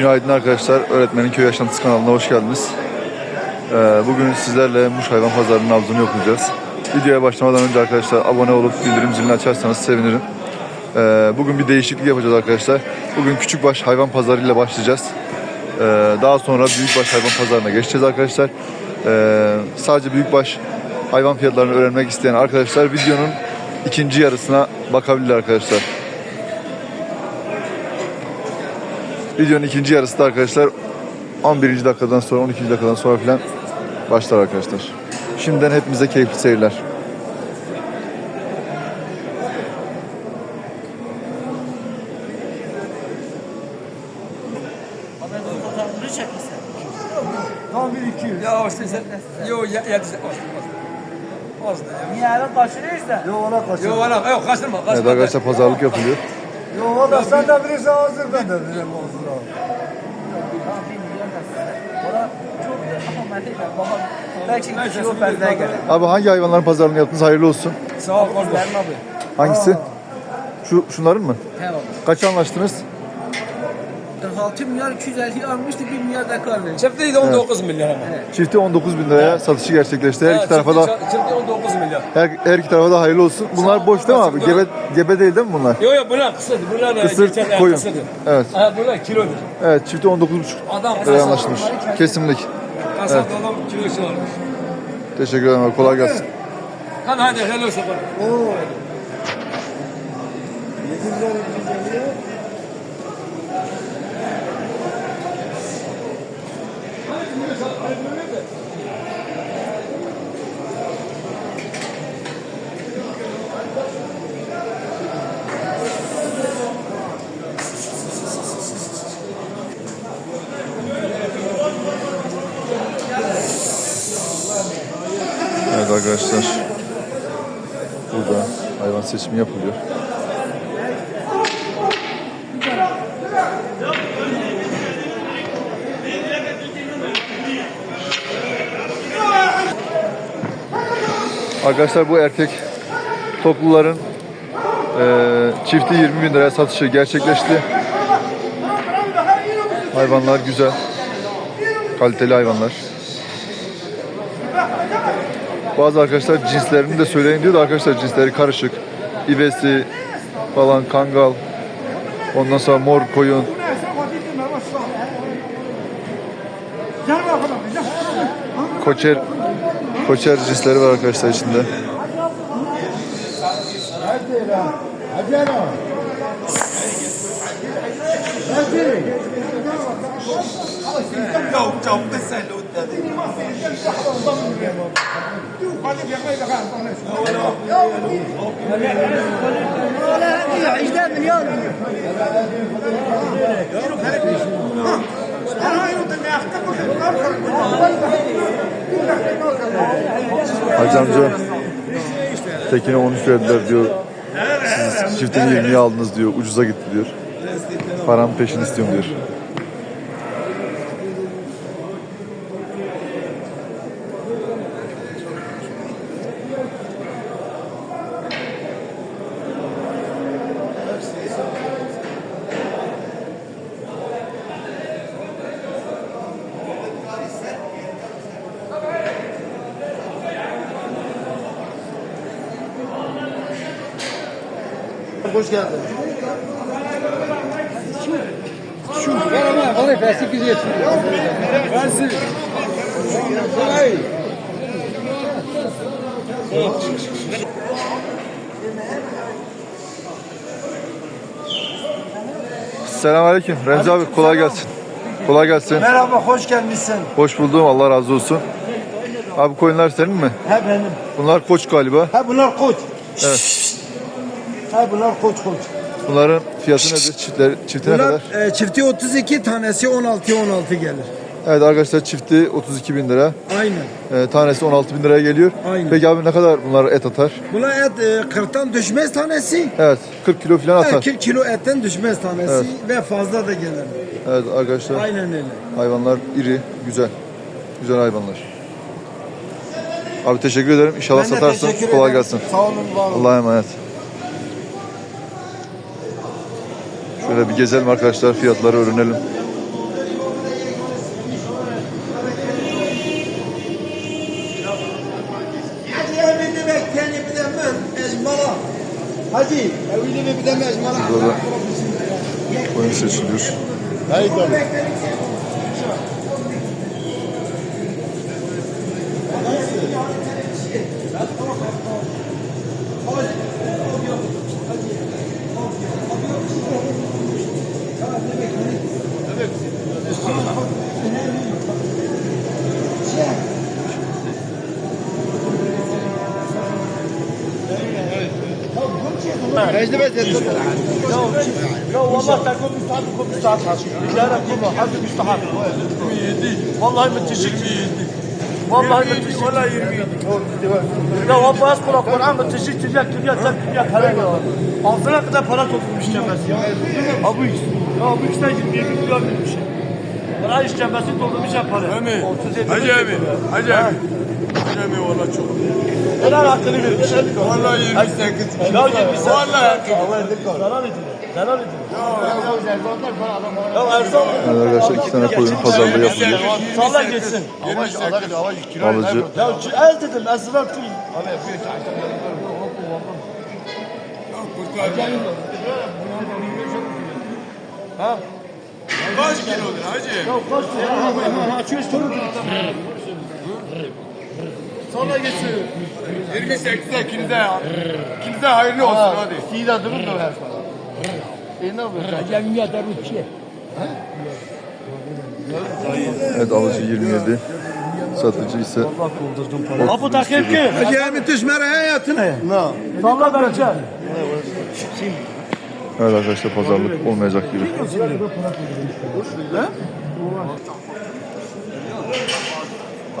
Günaydın arkadaşlar. Öğretmenin Köy Yaşantısı kanalına hoş geldiniz. Ee, bugün sizlerle Muş Hayvan Pazarı'nın nabzını okuyacağız. Videoya başlamadan önce arkadaşlar abone olup bildirim zilini açarsanız sevinirim. Ee, bugün bir değişiklik yapacağız arkadaşlar. Bugün Küçükbaş Hayvan Pazarı ile başlayacağız. Ee, daha sonra Büyükbaş Hayvan Pazarı'na geçeceğiz arkadaşlar. Ee, sadece Büyükbaş hayvan fiyatlarını öğrenmek isteyen arkadaşlar videonun ikinci yarısına bakabilirler arkadaşlar. Videonun ikinci yarısı da arkadaşlar 11. dakikadan sonra 12. dakikadan sonra falan başlar arkadaşlar. Şimdiden hepimize keyifli seyirler. Tam bir iki yüz. Ya işte sen, yo ya, ya bize az, az, az da ya. Niye eve kaçırıyorsa? Yo ona kaçır. Yo valla, yok kaçırma, kaçırma. Evet arkadaşlar pazarlık yapılıyor. Yo ona sen de bilirsen hazır ben de bilirim hazır abi. Da. Belki kilo fazlaya gelir. Abi hangi hayvanların pazarlığını yaptınız? Hayırlı olsun. Sağ ol kardeş. Benim abi. Hangisi? Şu şunların mı? He abi. Kaç anlaştınız? 46 milyar 250 almıştı 1 milyar da kar verdi. Çifti de 19 milyar ama. Çifti 19 bin liraya satışı gerçekleşti. Her iki tarafa da Çifti 19 milyar. her, her iki tarafa da hayırlı olsun. Bunlar boş değil mi abi? Gebe, gebe değil değil mi bunlar? Yo yo bunlar kısırdı, bunlar e, Kısır geçen koyun. kısırdı. Evet. Ha bunlar kilodur. Evet çifti 19,5 Adam liraya anlaşılmış. Kesimlik. kasap adam kilo için almış. Teşekkür ederim abi. Kolay gelsin. Hadi hadi helal olsun. Oo. Yedi yüzler iki yüz elli. Evet arkadaşlar. Burada hayvan seçimi yapılıyor. Arkadaşlar bu erkek topluların eee çifti 20 bin liraya satışı gerçekleşti. Hayvanlar güzel. Kaliteli hayvanlar. Bazı arkadaşlar cinslerini de söyleyin diyor da arkadaşlar cinsleri karışık. İvesi falan kangal. Ondan sonra mor koyun. Koçer Koçer cinsleri var arkadaşlar içinde. Hacı amca tekine 13 verdiler diyor. Siz çiftini 20'ye aldınız diyor. Ucuza gitti diyor. Param peşin istiyorum diyor. Hoş geldin. Selamünaleyküm. Remzi abi kolay gelsin. Kolay gelsin. Merhaba hoş gelmişsin. Hoş buldum. Allah razı olsun. Abi koyunlar senin mi? He benim. Bunlar koç galiba. He bunlar koç. Evet. He bunlar koç koç. Bunların fiyatı nedir? Çiftleri, çiftine Bunlar kadar? e, çifti 32 tanesi 16 16 gelir. Evet arkadaşlar çifti 32 bin lira. Aynen. Ee, tanesi 16 bin liraya geliyor. Aynen. Peki abi ne kadar bunlar et atar? Buna et e, 40'tan düşmez tanesi. Evet 40 kilo falan atar. 40 kilo etten düşmez tanesi ve fazla da gelir. Evet arkadaşlar Aynen öyle. hayvanlar iri, güzel. Güzel hayvanlar. Abi teşekkür ederim. İnşallah Ben de satarsın. teşekkür Kolay ederim. gelsin. Sağ olun, var olun. Allah'a emanet. Bir gezelim arkadaşlar. Fiyatları öğrenelim. Burada da koyun seçiliyor. لا والله تكون مستحق تكون مستحق رجالك كله حد مستحق والله متشك والله متشك ولا يرمي لا والله اذكر القران متشك تجاك تجاك تجاك هلا Ağzına kadar para toplamış işkembesi ya. Ha bu iş. Ya bu işten 20 milyon bir şey. Para işkembesi toplamış ya para. Abi, 37 Hacı abi, Hacı abi. Hacı abi valla çok. Helal hakkını vermiş. Valla 28. Ya 28. Valla hakkı. Zarar edilir. Zarar edilir. Ya Ersan arkadaşlar iki tane koyun pazarlığı yapılıyor. salla geçsin. 28. Alıcı Ya ez dedim esrar tüm. Kaç kilodur Hacı? Salla geçsin. 28'e ikinize ya. İkinize hayırlı olsun hadi. Sida durun da ver sana. E ne yapıyorsun? Evet alıcı 27. Satıcı ise Abu takip ki. Hacı tüşmere hayatına. Salla vereceğim. Evet arkadaşlar pazarlık olmayacak gibi.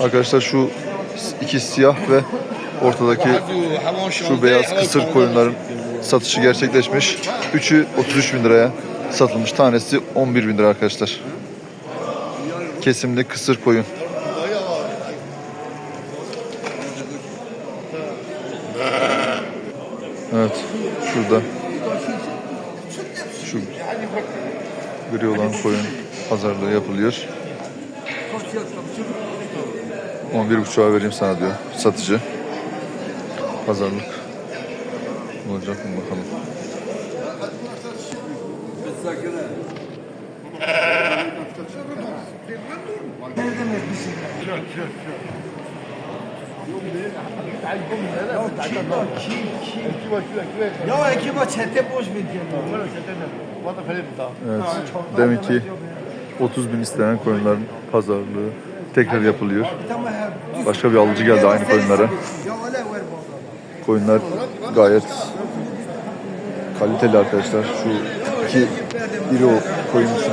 Arkadaşlar şu iki siyah ve ortadaki şu beyaz kısır koyunların satışı gerçekleşmiş. Üçü 33 bin liraya satılmış. Tanesi 11 bin lira arkadaşlar. Kesimli kısır koyun. Evet. Şurada şu gri olan koyun pazarlığı yapılıyor. 11.5'a vereyim sana diyor satıcı. Pazarlık olacak mı bakalım. Ya ekiba çete boş ver Evet. Demek ki 30 bin istenen koyunların pazarlığı tekrar yapılıyor. Başka bir alıcı geldi aynı koyunlara. Koyunlar gayet kaliteli arkadaşlar. Şu iki iri o koyun için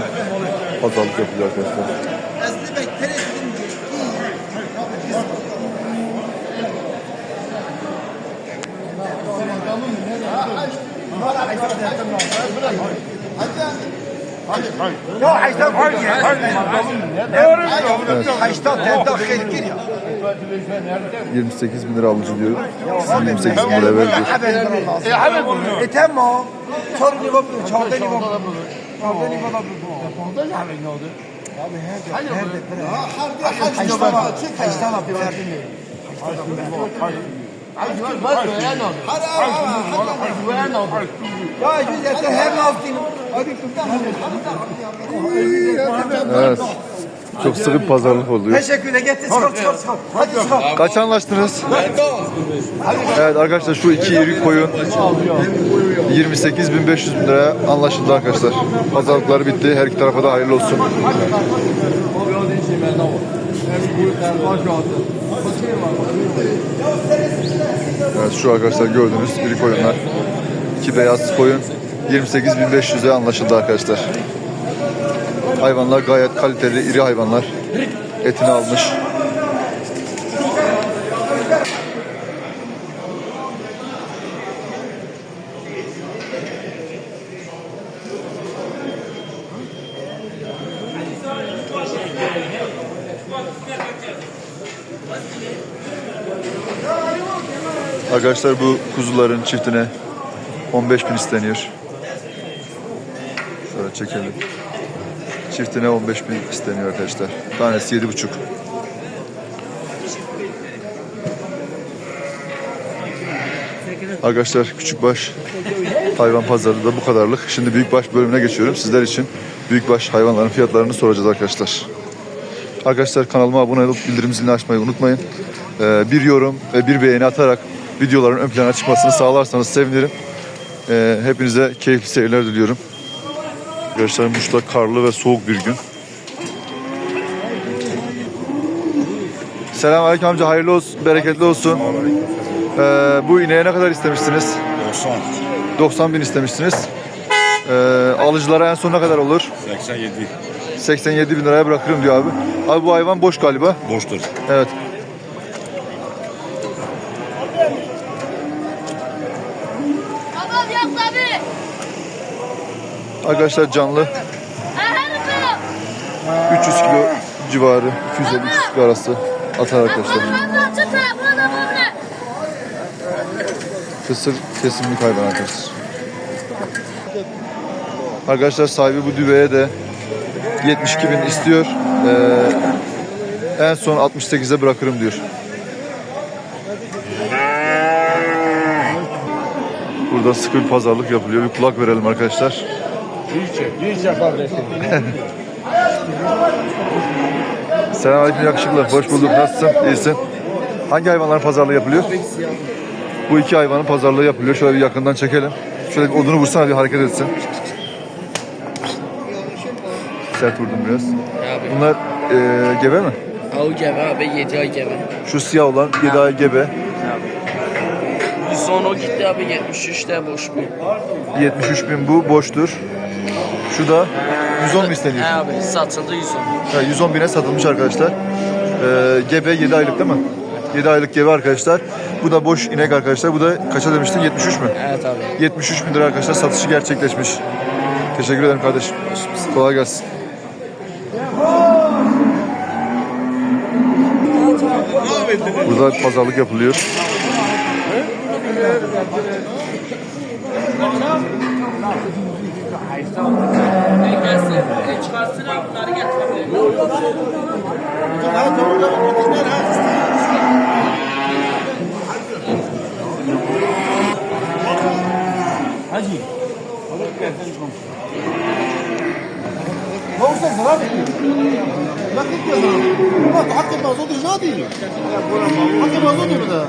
pazarlık yapılıyor arkadaşlar. Ya Ayşe tenda khir gir ya. 28 bin lira alıcı diyor. Siz 28 bin lira ver diyor. E abi e tamam. Çor ni bab çorda ni bab. Çorda ni bab. Çorda ya abi ne oldu? Abi her her her Ayşe var. Ayşe var bir verdim. Ya yüzde her altın. Evet. Çok sıkı bir pazarlık oluyor. Teşekkürler getir çıkar çıkar çıkar. Hadi çıkar. Kaç anlaştınız? Evet arkadaşlar şu iki iri koyun 28.500 bin liraya anlaşıldı arkadaşlar. Pazarlıkları bitti. Her iki tarafa da hayırlı olsun. Evet şu arkadaşlar gördüğünüz iri koyunlar. İki beyaz koyun 28.500'e anlaşıldı arkadaşlar. Hayvanlar gayet kaliteli, iri hayvanlar. Etini almış. Arkadaşlar bu kuzuların çiftine 15 bin isteniyor. Şöyle çekelim. Çiftine 15 bin isteniyor arkadaşlar. Tanesi 7,5. Arkadaşlar küçük baş Hayvan pazarı da bu kadarlık. Şimdi büyükbaş bölümüne geçiyorum. Sizler için büyükbaş hayvanların fiyatlarını soracağız arkadaşlar. Arkadaşlar kanalıma abone olup bildirim zilini açmayı unutmayın. Ee, bir yorum ve bir beğeni atarak videoların ön plana çıkmasını sağlarsanız sevinirim. Ee, hepinize keyifli seyirler diliyorum. Arkadaşlar Muş'ta karlı ve soğuk bir gün. Selamünaleyküm amca hayırlı olsun, bereketli olsun. Ee, bu ineğe ne kadar istemiştiniz? 90, 90 bin istemiştiniz. Ee, alıcılara en son ne kadar olur? 87 87 bin liraya bırakırım diyor abi. Abi bu hayvan boş galiba. boştur. Evet. Arkadaşlar canlı Aha 300 kilo civarı, 250 kilo arası atar arkadaşlar. Kısır kesimlik hayvan arkadaşlar. Arkadaşlar sahibi bu düveye de 72 bin istiyor. Ee, en son 68'e bırakırım diyor. Burada sıkı bir pazarlık yapılıyor. Bir kulak verelim arkadaşlar. Selamünaleyküm yakışıklı. Hoş bulduk. Nasılsın? İyisin. Hangi hayvanların pazarlığı yapılıyor? Bu iki hayvanın pazarlığı yapılıyor. Şöyle bir yakından çekelim. Şöyle bir odunu vursana bir hareket etsin. Sert vurdum biraz. Bunlar eee, gebe mi? Avu gebe abi 7 ay gebe. Şu siyah olan 7 ay gebe. Son o gitti abi 73 de boş bu. 73 bin bu boştur. Şu da 110 mu isteniyor? He abi satıldı 110. Ha, 110 bine satılmış arkadaşlar. Eee, gebe 7 aylık değil mi? 7 aylık gebe arkadaşlar. Bu da boş inek arkadaşlar. Bu da kaça demiştin? 73 mü? Evet abi. 73 bin lira arkadaşlar satışı gerçekleşmiş. Teşekkür ederim kardeşim. Kolay gelsin. Burada pazarlık yapılıyor. Çıkarsın bunları getir abi. حتى المازوت جادي حتى المازوت بدا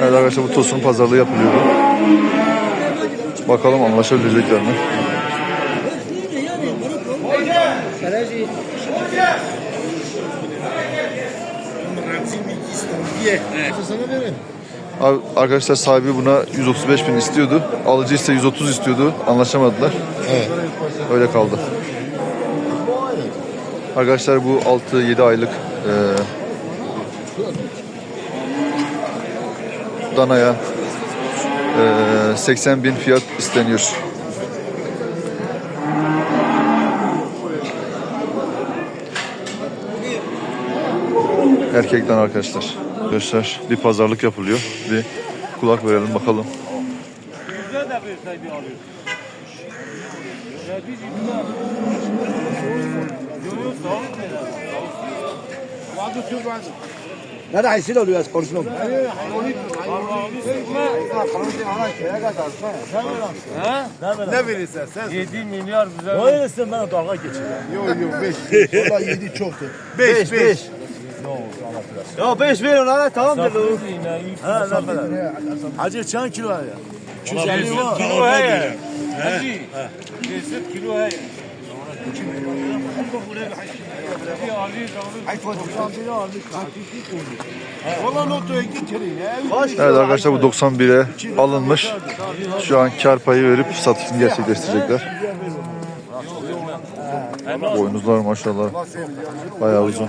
Evet arkadaşlar bu tosun pazarlığı yapılıyor. Bakalım anlaşabilecekler mi? Abi, arkadaşlar sahibi buna 135 bin istiyordu. Alıcı ise 130 istiyordu. Anlaşamadılar. Öyle kaldı. Arkadaşlar bu 6-7 aylık e, danaya e, 80 bin fiyat isteniyor. Erkekten arkadaşlar. Arkadaşlar bir pazarlık yapılıyor. Bir kulak verelim bakalım. لا ده هيسيله ولا يسقط لهم Ne verirsen sen. 7 milyar bize. O verirsen ben dalga geçeceğim. Yok yok 5. Valla 7 çoktu. 5 5. Ya 5 verin lan tamam da. Ha ne kadar? Hacı çan kilo ya. 250 var. Kilo he. Hacı. 50 kilo he. Valla notoya getirin ya. Evet arkadaşlar bu 91'e alınmış. Şu an kar payı verip satışını gerçekleştirecekler. Boynuzlar maşallah bayağı uzun.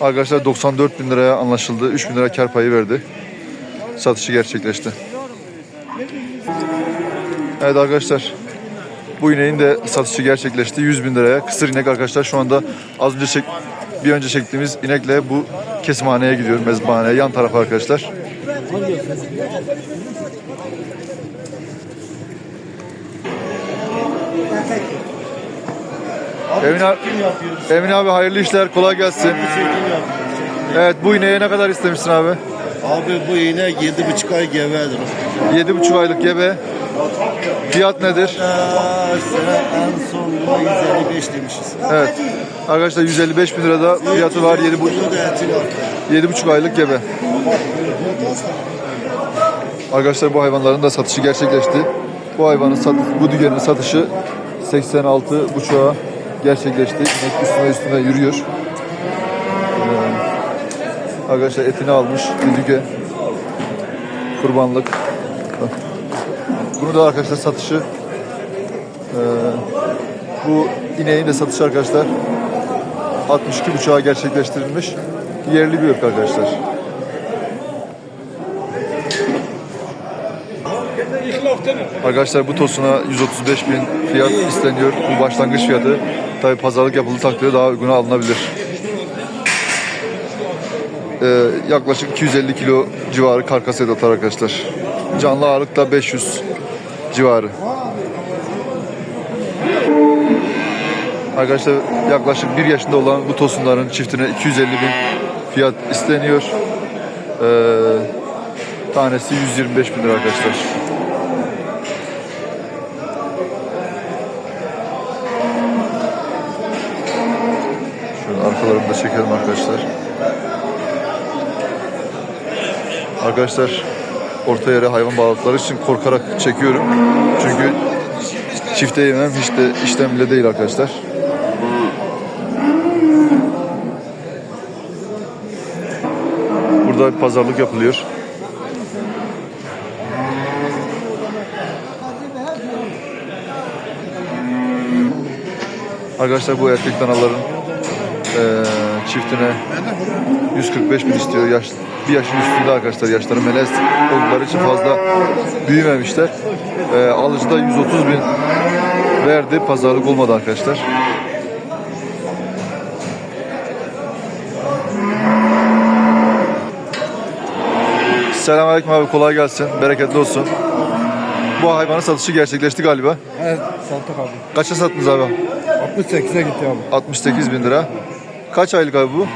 Arkadaşlar 94 bin liraya anlaşıldı. 3 bin lira kar payı verdi. Satışı gerçekleşti. Evet arkadaşlar. Bu ineğin de satışı gerçekleşti. 100 bin liraya. Kısır inek arkadaşlar şu anda az önce çek, bir önce çektiğimiz inekle bu kesimhaneye gidiyor. Mezbahaneye yan tarafa arkadaşlar. Emin abi, Emin abi hayırlı işler. Kolay gelsin. Evet bu ineğe ne kadar istemişsin abi? Abi bu iğne yedi buçuk ay gevedir. 7,5 aylık gebe. Fiyat nedir? Sene en son 155 demişiz. Evet. Arkadaşlar 155 bin lirada fiyatı var. 7,5 Bunu da etin var. 7,5 aylık gebe. Arkadaşlar bu hayvanların da satışı gerçekleşti. Bu hayvanın sat, bu dügenin satışı 86 buçuğa gerçekleşti. İnek üstüne üstüne yürüyor. Ee, arkadaşlar etini almış bir düge. Kurbanlık. Bunu da arkadaşlar satışı ee, bu ineğin de satışı arkadaşlar 62 buçuğa gerçekleştirilmiş. Yerli bir ırk arkadaşlar. Arkadaşlar bu tosuna 135 bin fiyat isteniyor. Bu başlangıç fiyatı. Tabi pazarlık yapıldığı takdirde daha uyguna alınabilir. Ee, yaklaşık 250 kilo civarı karkas et atar arkadaşlar. Canlı ağırlık da 500 civarı. Arkadaşlar yaklaşık bir yaşında olan bu tosunların çiftine 250 bin fiyat isteniyor. Ee, tanesi 125 bin lira arkadaşlar. Arkalarını da çekelim arkadaşlar. Arkadaşlar orta yere hayvan bağladıkları için korkarak çekiyorum. Çünkü çifte yemem hiç de işlem bile değil arkadaşlar. Burada bir pazarlık yapılıyor. Arkadaşlar bu erkek danaların eee, çiftine 145 bin istiyor. Yaş, bir yaşın üstünde arkadaşlar. Yaşları melez oldukları için fazla büyümemişler. Eee alıcı da 130 bin verdi. Pazarlık olmadı arkadaşlar. Selamünaleyküm abi kolay gelsin. Bereketli olsun. Bu hayvanın satışı gerçekleşti galiba. Evet sattık abi. Kaça sattınız abi? 68'e gitti abi. 68 bin lira. Kaç aylık abi bu?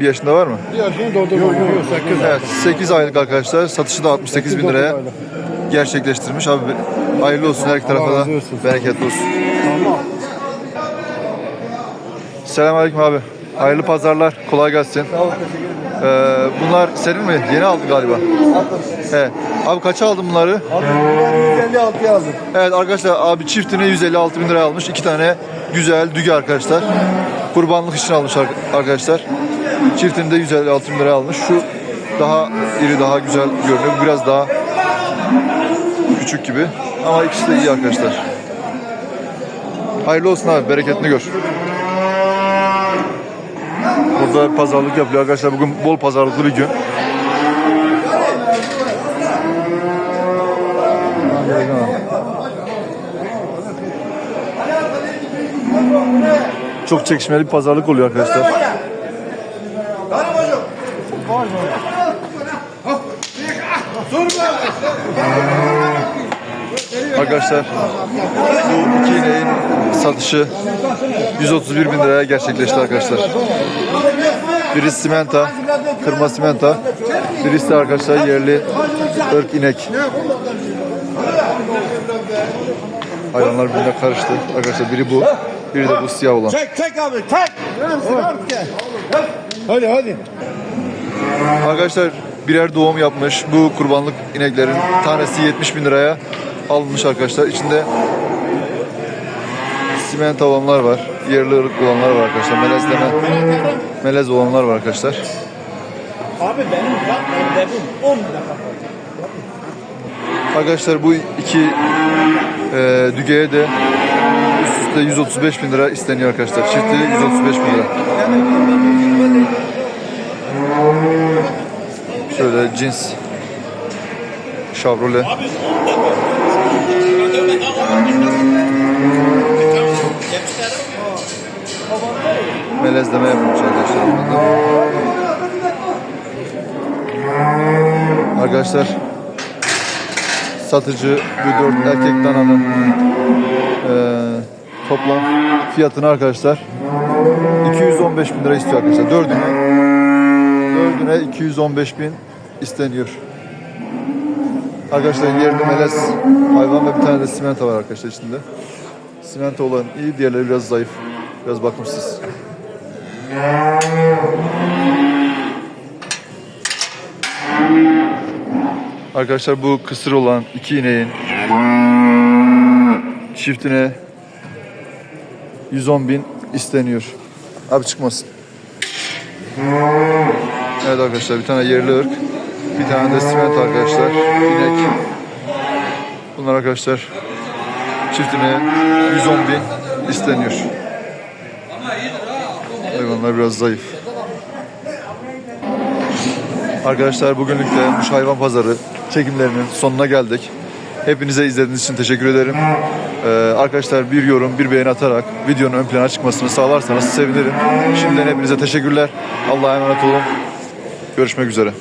Bir yaşında var mı? Bir yaşını doldurmadı. Yok yok 8 Evet 8 aylık arkadaşlar. Satışı da 68 bin liraya gerçekleştirmiş. Abi hayırlı olsun her iki tarafa da razı olsun. bereketli olsun. Tamam. Selamünaleyküm abi. Hayırlı pazarlar. Kolay gelsin. Sağ ol, teşekkür ederim. Ee, bunlar senin mi? Yeni aldı galiba. He. Abi kaça aldın bunları? Abi 156'ya aldım. Evet arkadaşlar abi çiftine 156 bin liraya almış. İki tane güzel düge arkadaşlar. Kurbanlık için almış ar- arkadaşlar. Çiftini de 156 bin liraya almış. Şu daha iri daha güzel görünüyor. Biraz daha küçük gibi. Ama ikisi de iyi arkadaşlar. Hayırlı olsun abi. Bereketini gör. Burada pazarlık yapılıyor arkadaşlar. Bugün bol pazarlıklı bir gün. Çok çekişmeli bir pazarlık oluyor arkadaşlar. Arkadaşlar bu iki ineğin satışı 131 bin liraya gerçekleşti arkadaşlar. Birisi simenta, kırma simenta. Birisi de arkadaşlar yerli ırk inek. Hayvanlar birbirine karıştı. Arkadaşlar biri bu, biri de bu siyah olan. Tek tek abi tek. Hadi hadi. Arkadaşlar birer doğum yapmış. Bu kurbanlık ineklerin tanesi 70 bin liraya alınmış arkadaşlar. İçinde simenta olanlar var. yerli ırk olanlar var arkadaşlar. Melezleme, melez olanlar var arkadaşlar. Abi benim yapmayın dedim 10 defa. Arkadaşlar bu iki e, dügeye de üst üste 135 bin lira isteniyor arkadaşlar. Çifti 135 bin lira. Şöyle cins Chevrolet. Melezleme yapılmış arkadaşlar. bunda da. Arkadaşlar satıcı bu dört erkek dananın eee toplam fiyatını arkadaşlar 215 bin lira istiyor arkadaşlar. Dördüne, dördüne 215 bin isteniyor. Arkadaşlar yerli melez hayvan ve bir tane de simento var arkadaşlar içinde. Simento olan iyi, diğerleri biraz zayıf. Biraz bakımsız. Arkadaşlar bu kısır olan iki ineğin çiftine 110 bin isteniyor. Abi çıkmasın. Evet arkadaşlar bir tane yerli ırk. Bir tane de siment arkadaşlar. İnek. Bunlar arkadaşlar çiftine 110 bin isteniyor. Hayvanlar biraz zayıf. Arkadaşlar bugünlük de Muş Hayvan Pazarı çekimlerinin sonuna geldik. Hepinize izlediğiniz için teşekkür ederim. Ee, arkadaşlar bir yorum, bir beğeni atarak videonun ön plana çıkmasını sağlarsanız sevinirim. Şimdiden hepinize teşekkürler. Allah'a emanet olun. Görüşmek üzere.